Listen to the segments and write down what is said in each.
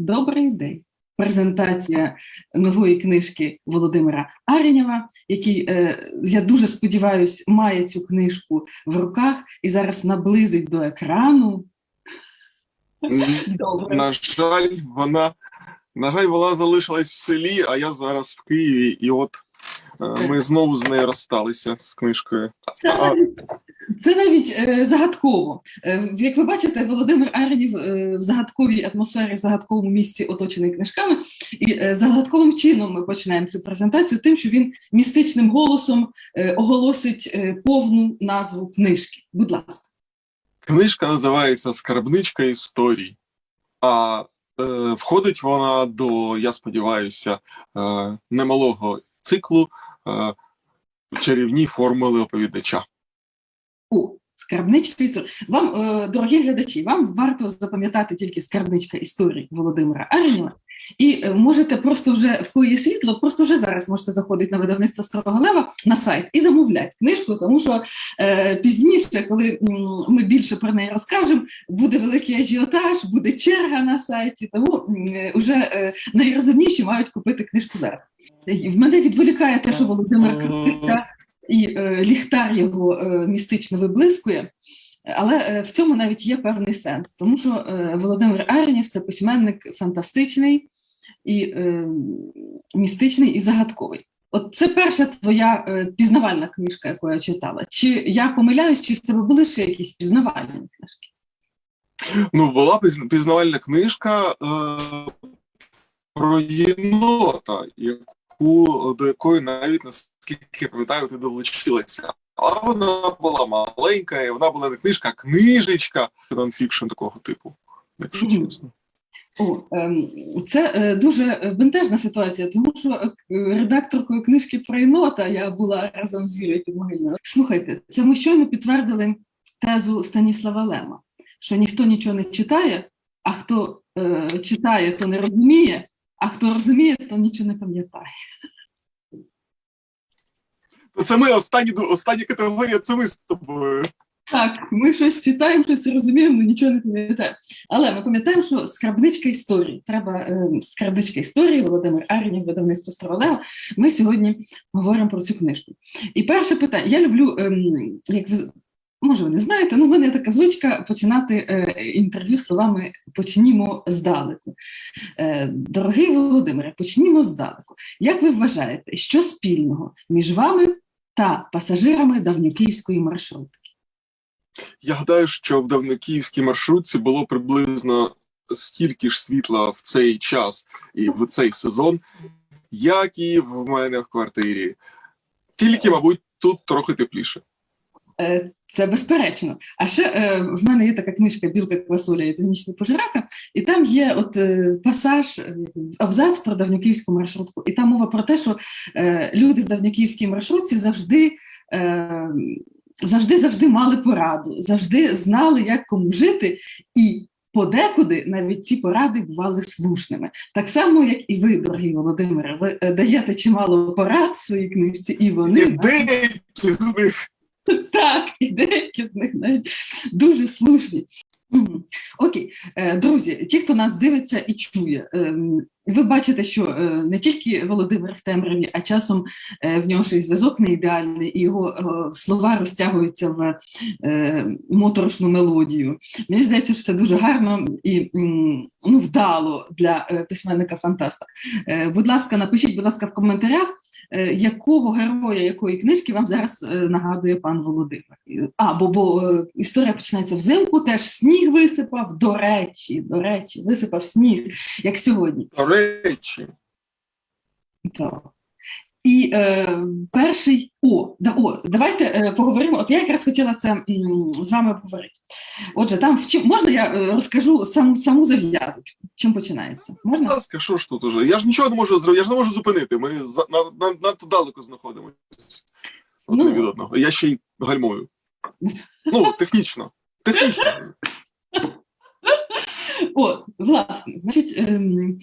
Добрий день. Презентація нової книжки Володимира Арінєва, який, е, я дуже сподіваюся, має цю книжку в руках і зараз наблизить до екрану. Добре. На жаль, вона на жаль, вона залишилась в селі, а я зараз в Києві, і от е, ми знову з нею розсталися з книжкою. Це це навіть е, загадково. Е, як ви бачите, Володимир Аренів е, в загадковій атмосфері, в загадковому місці оточений книжками. І е, загадковим чином ми починаємо цю презентацію, тим, що він містичним голосом е, оголосить е, повну назву книжки. Будь ласка. Книжка називається Скарбничка історій. А е, входить вона до, я сподіваюся, е, немалого циклу е, чарівні формули оповідача. О, скарбничка історії. Вам, е, дорогі глядачі, вам варто запам'ятати тільки скарбничка історії Володимира Аренєва. І е, можете просто вже в є світло, просто вже зараз можете заходити на видавництво Старого Лева на сайт і замовляти книжку, тому що е, пізніше, коли ми більше про неї розкажемо, буде великий ажіотаж, буде черга на сайті. Тому м, е, е, найрозумніші мають купити книжку зараз. І В мене відволікає те, що Володимир Критика і е, ліхтар його е, містично виблискує. Але е, в цьому навіть є певний сенс, тому що Володимир Аренєв це письменник фантастичний і містичний і загадковий. От це перша твоя пізнавальна книжка, яку я читала. Чи я помиляюсь, чи в тебе були ще якісь пізнавальні книжки? Ну, була пізн- пізнавальна книжка е, про єнота, яку, до якої навіть, наскільки я пам'ятаю, ти долучилася. Але вона була маленька, і вона була не книжка, а книжечка нонфікшн такого типу, якщо Мгм. чесно. О, ем, це е, дуже бентежна ситуація, тому що е, редакторкою книжки про єнота я була разом з Юлією Підмогильною. Слухайте, це ми щойно підтвердили тезу Станіслава Лема, що ніхто нічого не читає, а хто е, читає, то не розуміє, а хто розуміє, то нічого не пам'ятає. То це ми останні, остання категорія, це ми з тобою. Так, ми щось читаємо, щось розуміємо, але нічого не пам'ятаємо. Але ми пам'ятаємо, що скарбничка історії. Треба е, скарбничка історії, Володимир Аренів, видавництво Старолева. Ми сьогодні говоримо про цю книжку. І перше питання: я люблю, ем, як ви може, ви не знаєте, ну в мене така звичка починати е, інтерв'ю словами почнімо здалеку. Е, дорогий Володимире, почнімо здалеку. Як ви вважаєте, що спільного між вами та пасажирами давньокиївської маршрутки? Я гадаю, що в давнокиївській маршрутці було приблизно стільки ж світла в цей час і в цей сезон, як і в мене в квартирі. Тільки, мабуть, тут трохи тепліше. Це безперечно. А ще е, в мене є така книжка Білка Квасоля і Північний пожирака, і там є от е, пасаж, е, абзац про давньокиївську маршрутку. І там мова про те, що е, люди в давньокиївській маршрутці завжди. Е, Завжди завжди мали пораду, завжди знали, як кому жити, і подекуди навіть ці поради бували слушними. Так само, як і ви, дорогі Володимире, ви е, даєте чимало порад в своїй книжці, і вони з них так, і деякі з них навіть дуже слушні. Окей, Е, друзі, ті, хто нас дивиться і чує, ем, ви бачите, що е, не тільки Володимир в темряві, а часом е, в нього ще й зв'язок не ідеальний, і його слова розтягуються в моторошну мелодію. Мені здається, що це дуже гарно і ну, вдало для письменника-фантаста. Будь ласка, напишіть, будь ласка, в коментарях. Е, якого героя якої книжки вам зараз е, нагадує пан Володимир? А, бо, бо е, історія починається взимку, теж сніг висипав, до речі, до речі, висипав сніг, як сьогодні. до речі. Так. І е, перший о, да, о, давайте е, поговоримо. От я якраз хотіла це м, з вами поговорити. Отже, там в чим можна я розкажу саму саму зав'язочку? Чим починається? Можна? Будь ласка, що ж тут уже? Я ж нічого не можу зробити, я ж не можу зупинити. Ми за, на, на, надто далеко знаходимося одне Ну. від одного. Я ще й гальмую. Ну, технічно. Технічно. О, власне, значить, ем,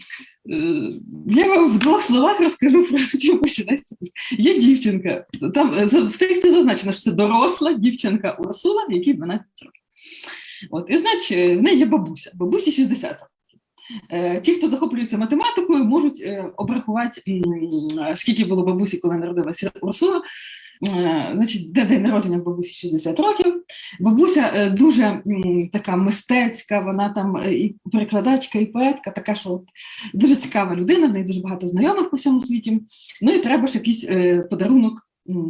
е, я вам в двох словах розкажу про що починається. Є дівчинка. Там е, за- в тексті зазначено, що це доросла дівчинка Урсула, якій 12 років. От, і значить, в неї є бабуся, бабусі 60 років. Е, Ті, хто захоплюється математикою, можуть е, обрахувати, скільки було бабусі, коли народилася Урсула. Е, Значить, де день народження бабусі 60 років. Бабуся е, дуже така мистецька, вона там е, і перекладачка, і поетка, така, що от, дуже цікава людина, в неї дуже багато знайомих по всьому світі. Ну і треба ж якийсь е, подарунок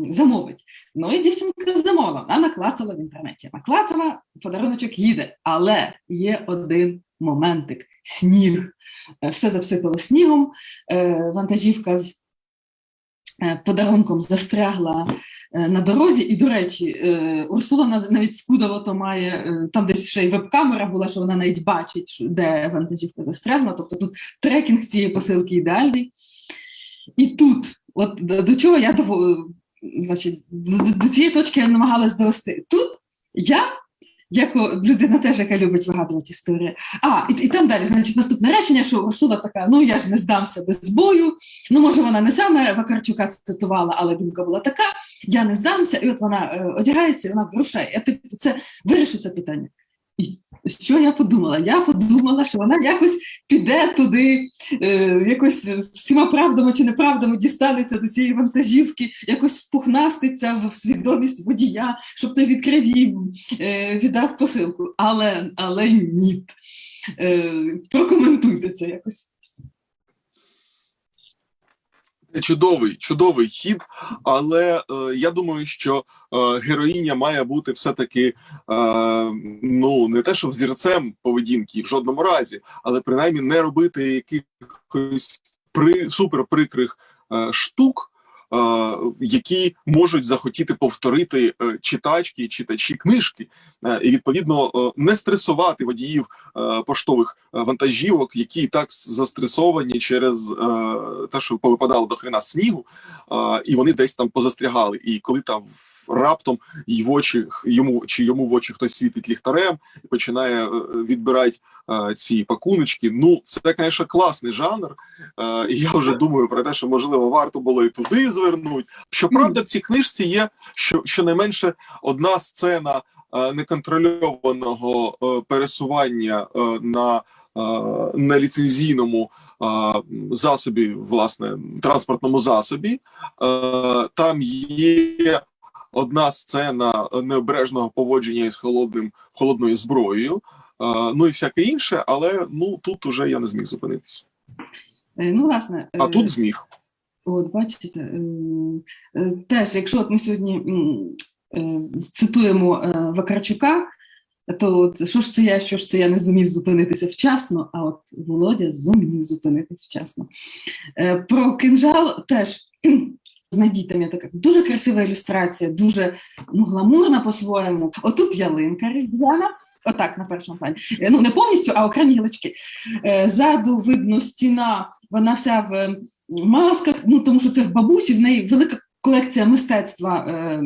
замовити. Ну і дівчинка замовила, вона наклацала в інтернеті. Наклацала, подаруночок їде. Але є один моментик: сніг. Е, Все засипало снігом, е, вантажівка з е, подарунком застрягла на дорозі. І, до речі, Урсула навіть скудово то має, там десь ще й веб-камера була, що вона навіть бачить, де вантажівка застрягла. Тобто тут трекінг цієї посилки ідеальний. І тут, от до, чого я значить, до цієї точки я намагалась довести. Тут я, як людина теж, яка любить вигадувати історії. А, і, і там далі, значить, наступне речення, що Урсула така: ну я ж не здамся без бою. Ну, може, вона не саме Вакарчука цитувала, але думка була така: я не здамся, і от вона е, одягається, і вона вирушає. Я типу, це вирішу це питання. Що я подумала? Я подумала, що вона якось піде туди, е, якось всіма правдами чи неправдами дістанеться до цієї вантажівки, якось впухнаститься в свідомість водія, щоб той відкрив їй, е, віддав посилку. Але, але ні. Е, прокоментуйте це якось. Чудовий, чудовий хід, але е, я думаю, що е, героїня має бути все-таки е, ну не те, що взірцем поведінки в жодному разі, але принаймні не робити якихось при суперприкрих е, штук, які можуть захотіти повторити е, читачки і читачі книжки, е, і відповідно е, не стресувати водіїв е, поштових е, вантажівок, які і так застресовані через е, те, що повипадало до хрена снігу, е, і вони десь там позастрягали. І коли там раптом в очі йому чи йому в очі хтось світить ліхтарем і починає е, відбирати е, ці пакуночки. Ну це, звісно, класний жанр. Е, і я вже думаю про те, що можливо варто було і туди звернути. Щоправда, в цій книжці є що щонайменше одна сцена е, неконтрольованого е, пересування е, на, е, на ліцензійному е, засобі, власне, транспортному засобі. Там є одна сцена необережного поводження із холодним холодною зброєю. Ну і всяке інше, але ну тут уже я не зміг зупинитися. Е, Ну, власне, А е, тут зміг. От, бачите, е, теж, якщо от ми сьогодні цитуємо Вакарчука, то от, що ж це я, що ж це я не зумів зупинитися вчасно, а от Володя зумів зупинитися вчасно. Про кинжал теж знайдіть там я така дуже красива ілюстрація, дуже ну, гламурна по-своєму. Отут ялинка різдвяна. Отак, на першому плані. Е, Ну, не повністю, а окремі гілочки. Е, Ззаду видно стіна, вона вся в е, масках, ну тому що це в бабусі, в неї велика колекція мистецтва, е,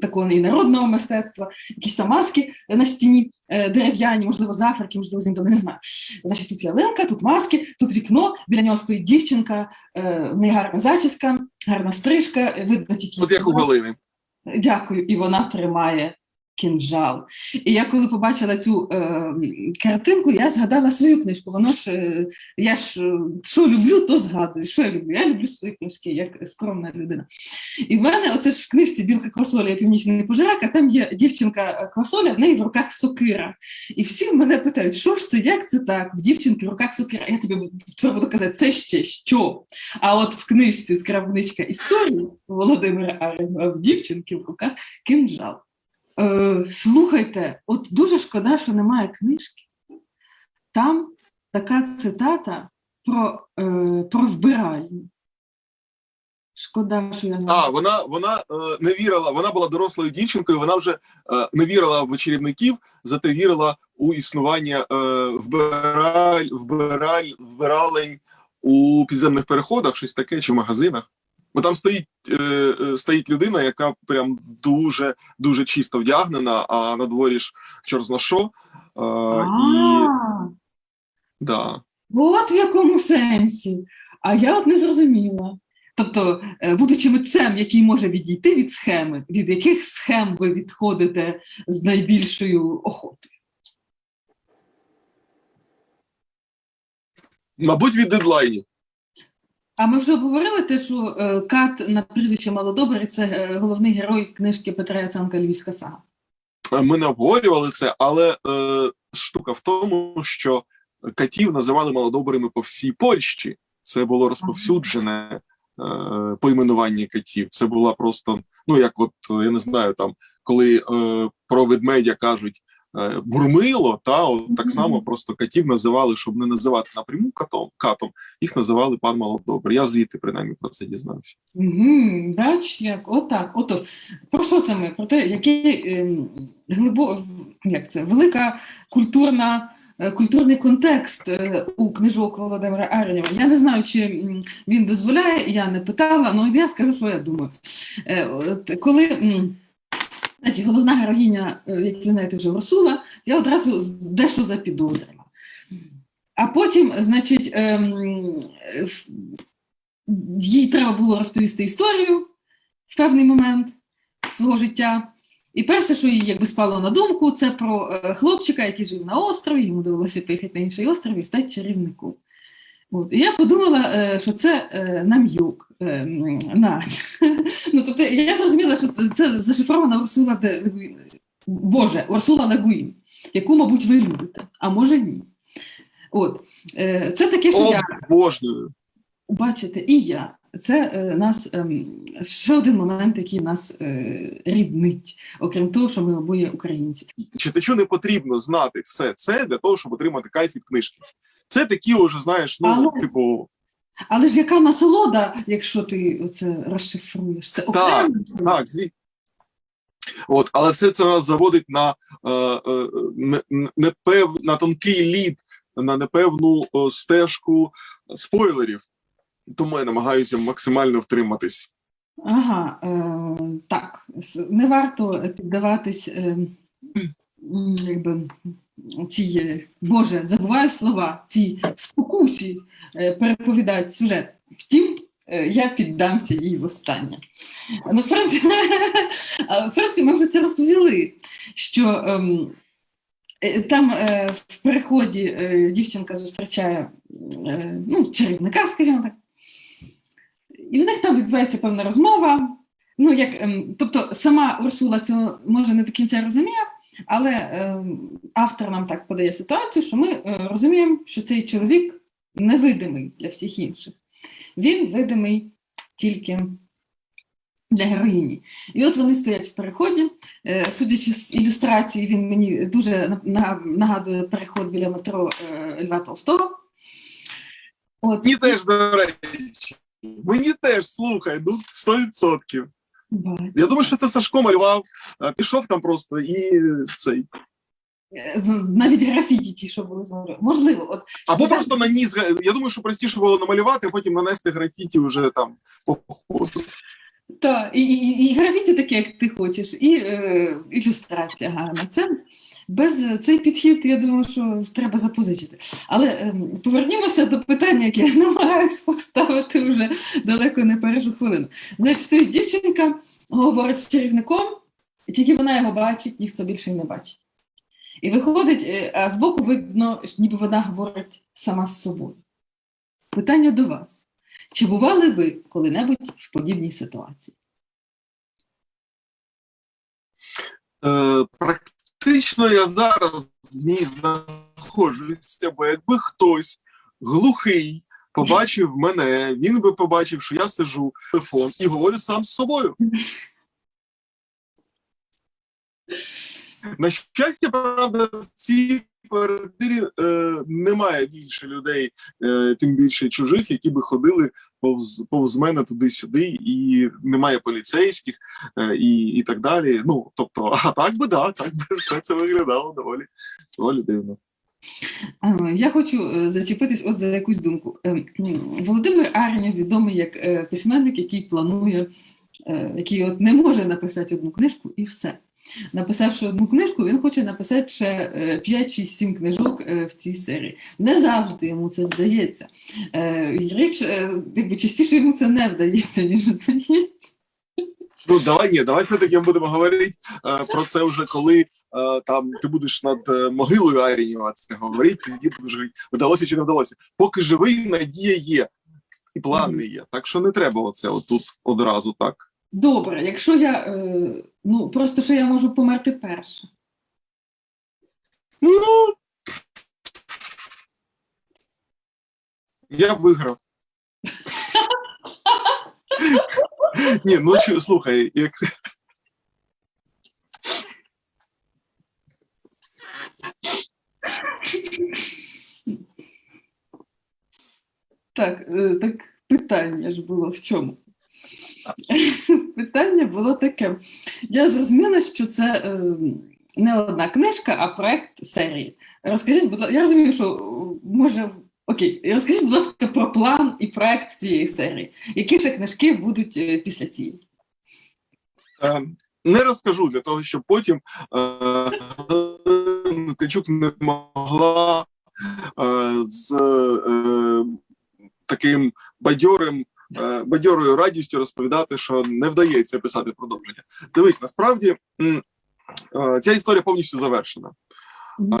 такого і народного мистецтва, якісь там маски на стіні е, дерев'яні, можливо, з Африки, можливо, з Індії, не знаю. Значить, тут ялинка, тут маски, тут вікно, біля нього стоїть дівчинка, е, в неї гарна зачіска, гарна стрижка, видно тільки. От як у Галини. Дякую, і вона тримає кінжал. І я коли побачила цю е, картинку, я згадала свою книжку. Воно ж е, я ж е, що люблю, то згадую. Що я люблю? Я люблю свої книжки, як скромна людина. І в мене оце ж в книжці Білка Квасоля Північний пожирак, а там є дівчинка Квасоля, в неї в руках сокира. І всі мене питають, що ж це, як це так? В дівчинки в руках сокира. Я тобі буду казати, це ще що? А от в книжці Скарбничка історії Володимира Аренова в дівчинки в руках кинжал. Е, слухайте, от дуже шкода, що немає книжки. Там така цитата про, е, про вбиральню. Шкода, що я не А вона вона е, не вірила. Вона була дорослою дівчинкою. Вона вже не вірила в чарівників, зате вірила у існування вбираль, вбираль, вбиралень у підземних переходах, щось таке, чи в магазинах. Бо там стоїть, е, е, стоїть людина, яка прям дуже дуже чисто вдягнена, а на дворі ж чорзна що. Е, і да. От в якому сенсі. А я от не зрозуміла. Тобто, е, будучи митцем, який може відійти від схеми, від яких схем ви відходите з найбільшою охотою? Мабуть, від дедлайнів. А ми вже обговорили те, що е, Кат на прізвище Малодобрий це е, головний герой книжки Петра Яценка Львівська сага. Е, Ми не обговорювали це, але е, штука в тому, що катів називали малодобрими по всій Польщі. Це було розповсюджене е, поіменування катів. Це була просто, ну як от я не знаю, там коли е, про ведмедя кажуть бурмило, та от так само просто катів називали, щоб не називати напряму катом, катом, їх називали пан Малодобрий. Я звідти принаймні про це дізнався. Угу, бач, як отак. Отож, про що це ми? Про те, який ем, глибо, як це, велика культурна, е, культурний контекст е, у книжок Володимира Аренєва. Я не знаю, чи він дозволяє, я не питала, але я скажу, що я думаю. Е, от, коли значить, головна героїня, е, як ви знаєте, вже Росула, я одразу дещо запідозрила. А потім, значить, ем, їй треба було розповісти історію в певний момент свого життя. І перше, що їй якби спало на думку, це про е, хлопчика, який жив на острові, йому довелося поїхати на інший остров і стати чарівником. От. І я подумала, е, що це е, нам'юк. е, на. ну, тобто, я зрозуміла, що це зашифрована Урсула де. Боже, Урсула Легуїн, яку, мабуть, ви любите, а може ні. От. Е, Це таке, що я Обожнюю. Бачите, і я. Це е, нас ем, ще один момент, який нас е, ріднить, окрім того, що ми обоє українці. читачу не потрібно знати все це для того, щоб отримати кайф від книжки. Це такі, уже знаєш, ну Але- типу, Але ж яка насолода, якщо ти це розшифруєш? Це окремо. так, зві... От, але все це нас заводить на, е, е, не, не- непев... на тонкий лід, на непевну е, стежку спойлерів. Тому я намагаюся максимально втриматись. Ага, е, так. Не варто піддаватись е, якби, цій, е, Боже, забуваю слова, цій спокусі е, переповідати сюжет. Втім, е, я піддамся їй востаннє. Ну, в принципі, в принципі, ми вже це розповіли, що ем, там в переході дівчинка зустрічає ну, чарівника, скажімо так. І в них там відбувається певна розмова. Ну, як, ем, тобто, сама Урсула це може не до кінця розуміє, але ем, автор нам так подає ситуацію, що ми е, розуміємо, що цей чоловік невидимий для всіх інших. Він видимий тільки для героїні. І от вони стоять в переході. Е, Судячи з ілюстрації, він мені дуже на- на- нагадує переход біля метро е, Льва Толстого. От. Мені теж, до речі, мені теж слухай, ну 100%. Бачу. Я думаю, що це Сашко малював, пішов там просто і цей. Навіть графіті ті, що були змалювані. Можливо, от Або Так. просто наніс. Я думаю, що простіше було намалювати, а потім нанести графіті вже там по ходу. Так, і, і, і графіті таке, як ти хочеш, і е, ілюстрація гарна. Це без е, цей підхід, я думаю, що треба запозичити. Але е, повернімося до питання, яке я намагаюся поставити вже далеко не першу хвилину. Значить, дівчинка, говорить з чарівником, тільки вона його бачить, ніхто більше не бачить. І виходить, е, а збоку видно, ніби вона говорить сама з собою. Питання до вас. Чи бували ви коли-небудь в подібній ситуації? Е, практично я зараз в ній знаходжуся, бо якби хтось глухий побачив мене, він би побачив, що я сижу в телефон і говорю сам з собою. На щастя, правда, в цій квартирі е, немає більше людей, е, тим більше чужих, які би ходили повз, повз мене туди-сюди, і немає поліцейських е, і, і так далі. Ну, тобто, а так би да, так би все це виглядало доволі, доволі дивно. Я хочу е, зачепитись от за якусь думку. Е, Володимир Аренєв відомий як е, письменник, який планує, е, який от не може написати одну книжку і все. Написавши одну книжку, він хоче написати ще е, 5, 6, 7 книжок е, в цій серії. Не завжди йому це вдається. Е, Річ, е, якби частіше йому це не вдається, ніж вдається. Ну давай ні, давай все-таки ми будемо говорити е, про це вже коли е, там ти будеш над е, могилою Айрінєва це говорити, тоді будеш говорити, вдалося чи не вдалося. Поки живий, надія є, і плани є. Так що не треба оце отут одразу так. Добре, якщо я. Е, ну, просто що я можу померти перше. Ну я б виграв. Ні, ну чу- слухай, як Так, е, так питання ж було в чому? Питання було таке. Я зрозуміла, що це е, не одна книжка, а проект серії. Розкажіть, будь ласка, я розумію, що е, може. Окей, розкажіть, будь ласка, про план і проект цієї серії. Які ще книжки будуть е, після цієї? Не розкажу для того, щоб потім Ткачук не могла з таким бадьорим, бадьорою радістю розповідати, що не вдається писати продовження. Дивись, насправді е, ця історія повністю завершена.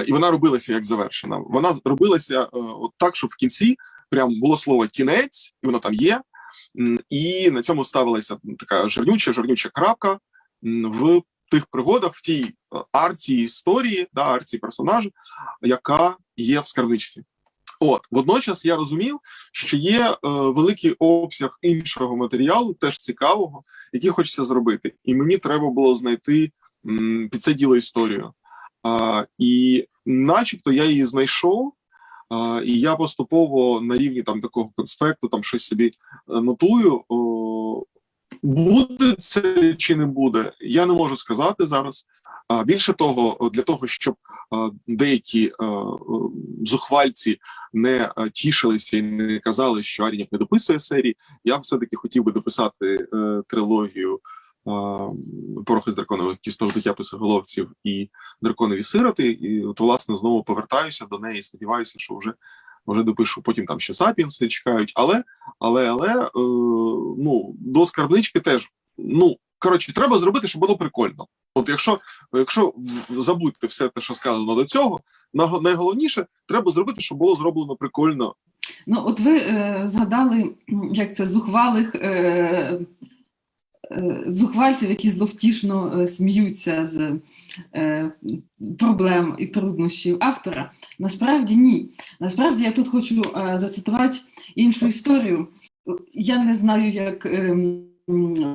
І вона робилася як завершена. Вона робилася е, от так, щоб в кінці прям було слово кінець, і воно там є. І на цьому ставилася така жирнюча, жирнюча крапка в тих пригодах, в тій е, арці історії, да, арці персонажа, яка є в скарбничці. От водночас я розумів, що є е, великий обсяг іншого матеріалу, теж цікавого, який хочеться зробити, і мені треба було знайти м, під це діло історію. А, і, начебто, я її знайшов, а, і я поступово на рівні там такого конспекту, там щось собі е, нотую. О, буде це чи не буде, я не можу сказати зараз. А більше того, для того, щоб деякі зухвальці не тішилися і не казали, що Арінєв не дописує серії, я б все-таки хотів би дописати е, трилогію Порохи з драконових кісток життя писоголовців і драконові сироти. І от, власне, знову повертаюся до неї. Сподіваюся, що вже, вже допишу. Потім там ще сапіенси чекають. Але, але, але е, ну, до скарбнички теж. Ну, коротше, треба зробити, щоб було прикольно. От якщо, якщо забудьте все те, що сказано до цього, найголовніше треба зробити, щоб було зроблено прикольно. Ну, от ви е, згадали, як це зухвалих е, зухвальців, які зловтішно е, сміються з е, проблем і труднощів автора. Насправді ні. Насправді я тут хочу е, зацитувати іншу історію. Я не знаю, як е,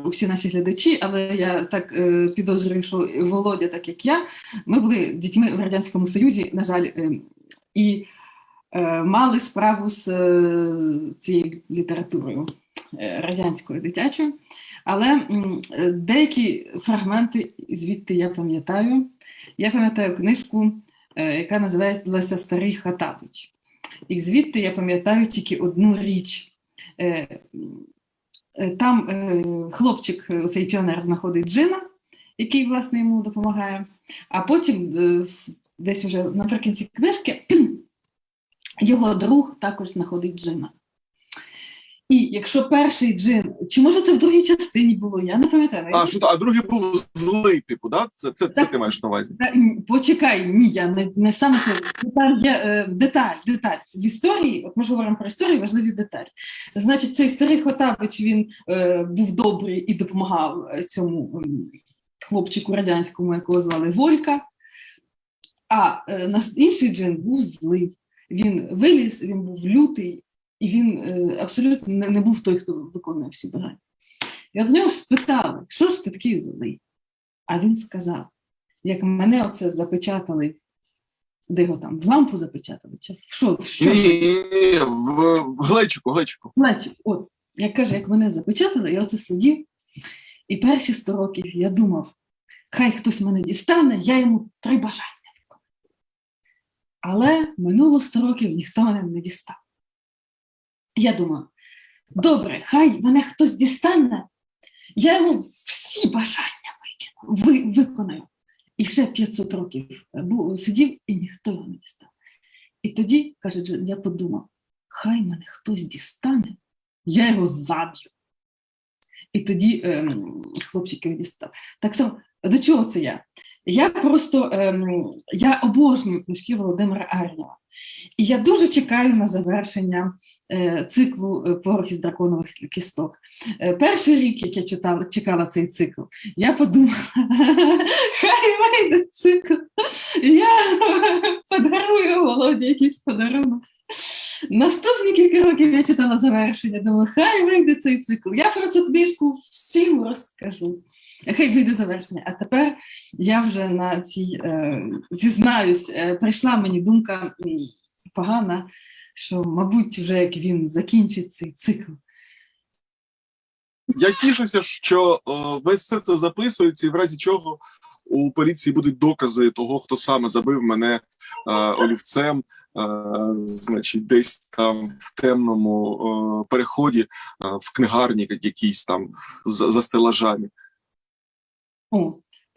усі наші глядачі, але я так е, підозрюю, що Володя, так як я, ми були дітьми в Радянському Союзі, на жаль, е, і е, мали справу з е, цією літературою е, радянською дитячою. Але е, деякі фрагменти звідти я пам'ятаю. Я пам'ятаю книжку, е, яка називається Старий Хатабич. І звідти я пам'ятаю тільки одну річ. Е, е, Там е, хлопчик, е, цей піонер, знаходить джина, який, власне, йому допомагає. А потім, е, десь уже наприкінці книжки, його друг також знаходить джина. Якщо перший джин, чи може це в другій частині було, я не пам'ятаю. А що а другий був злий, типу, да? Це, це, це ти маєш на увазі. Та, Почекай, ні, я не, не саме це. Там є е, деталь, деталь. В історії, от ми ж говоримо про історію, важливі деталі. Значить, цей старий Хотабич, він е, був добрий і допомагав е, цьому хлопчику радянському, якого звали Волька. А е, інший джин був злий. Він виліз, він був лютий, і він е, абсолютно не, був той, хто виконує всі бажання. Я з нього спитала, що ж ти такий злий? А він сказав: як мене оце запечатали, де його там, в лампу запечатали, чи в що? В що? Ні, в, в глечику, глечику. Плечі. От, як каже, як мене запечатали, я оце сидів, і перші 100 років я думав, хай хтось мене дістане, я йому три бажання. Але минуло 100 років, ніхто мене не дістав. Я думав, добре, хай мене хтось дістане, я йому всі бажання викину, ви, виконаю. І ще 500 років був, сидів, і ніхто його не дістав. І тоді, каже Джин, я подумав, хай мене хтось дістане, я його заб'ю. і тоді ем, хлопчиків дістав. Так само, до чого це я? Я просто ем, я обожнюю книжки Володимира Арнєва. І я дуже чекаю на завершення е, циклу е, Порох із драконових кісток. Е, перший рік, як я читала, чекала цей цикл, я подумала, хай вийде цикл, я подарую Володі якийсь подарунок. Наступні кілька років я читала завершення, думаю, хай вийде цей цикл. Я про цю книжку всім розкажу. Хай вийде завершення. А тепер я вже на цій е, зізнаюсь, е, прийшла мені думка погана, що, мабуть, вже як він закінчить цей цикл. Я тішуся, що е, весь все це записується, і в разі чого у поліції будуть докази того, хто саме забив мене е, олівцем, е, значить, десь там в темному е, переході, е, в книгарні якійсь там за, за стелажами.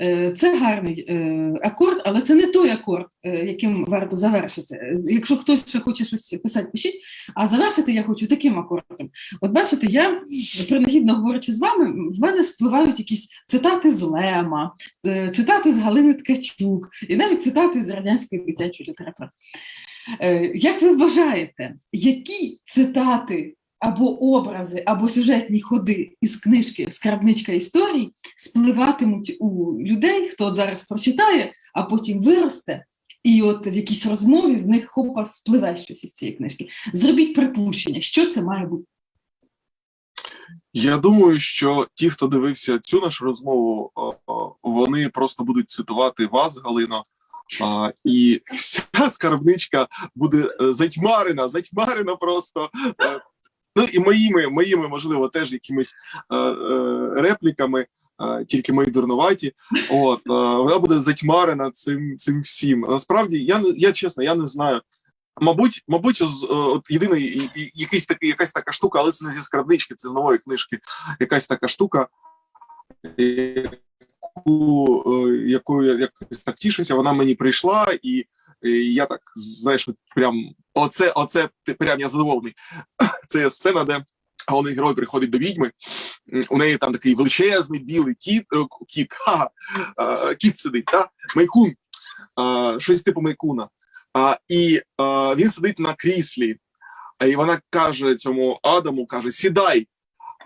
Е, це гарний е, акорд, але це не той акорд, е, яким варто завершити. Якщо хтось ще хоче щось писати, пишіть. А завершити я хочу таким акордом. От бачите, я принагідно говорячи з вами, в мене спливають якісь цитати з Лема, цитати з Галини Ткачук і навіть цитати з радянської дитячої літератури. Як ви вважаєте, які цитати або образи, або сюжетні ходи із книжки Скарбничка історій спливатимуть у людей, хто от зараз прочитає, а потім виросте, і от в якійсь розмові в них хопа спливе щось із цієї книжки. Зробіть припущення, що це має бути. Я думаю, що ті, хто дивився цю нашу розмову, е, е, вони просто будуть цитувати вас, Галино. А, і вся скарбничка буде е, затьмарена, затьмарена просто. Ну і моїми, моїми, можливо, теж якимись е, е, репліками, е, тільки мої дурнуваті. От е, вона буде затьмарена цим, цим всім. Насправді, я я чесно, я не знаю. Мабуть, мабуть, з- е, от єдиний якийсь такий, якась така штука, але це не зі скарбнички, це з нової книжки. Якась така штука, яку, е, якою я якось так тішуся, вона мені прийшла, і я так знаєш, прям оце, оце прям я задоволений. Це сцена, де головний герой приходить до відьми. У неї там такий величезний білий кіт, е, кіт, ха, кіт сидить, та? майкун, щось типу майкуна. А, і е, він сидить на кріслі, а і вона каже цьому Адаму: каже: Сідай.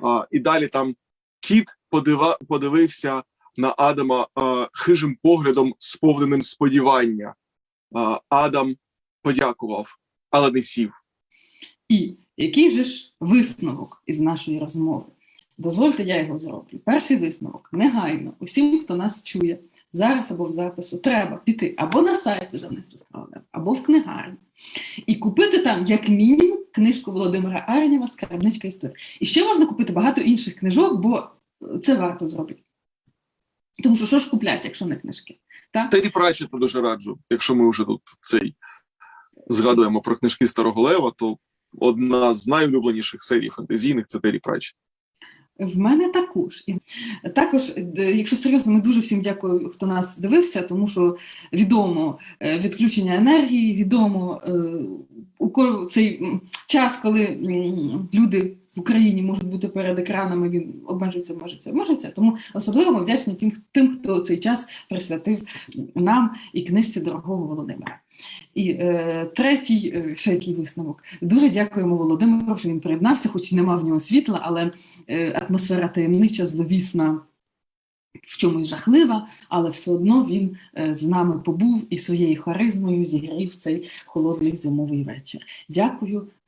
А, і далі там кіт подива, подивився на Адама а, хижим поглядом, сповненим сподівання. Адам подякував, але не сів. І який же ж висновок із нашої розмови? Дозвольте, я його зроблю. Перший висновок негайно усім, хто нас чує зараз або в запису, треба піти або на сайт видавництва «Справедливо», або в книгарню і купити там, як мінімум, книжку Володимира Арнєва Скарбничка історії. І ще можна купити багато інших книжок, бо це варто зробити. Тому що що ж куплять, якщо не книжки? Так? Террі Пратчета дуже раджу. Якщо ми вже тут цей згадуємо про книжки Старого Лева, то одна з найулюбленіших серій фантазійних це Террі Пратчет. В мене також. І також, е, якщо серйозно, ми дуже всім дякую, хто нас дивився, тому що відомо е, відключення енергії, відомо е, цей час, коли люди в Україні можуть бути перед екранами, він обмежується, обмежується, обмежується. Тому особливо ми вдячні тим, тим, хто цей час присвятив нам і книжці дорогого Володимира. І е, третій, е, ще який висновок. Дуже дякуємо Володимиру, що він приєднався, хоч нема в нього світла, але е, атмосфера таємнича, зловісна, в чомусь жахлива, але все одно він е, з нами побув і своєю харизмою зігрів цей холодний зимовий вечір. Дякую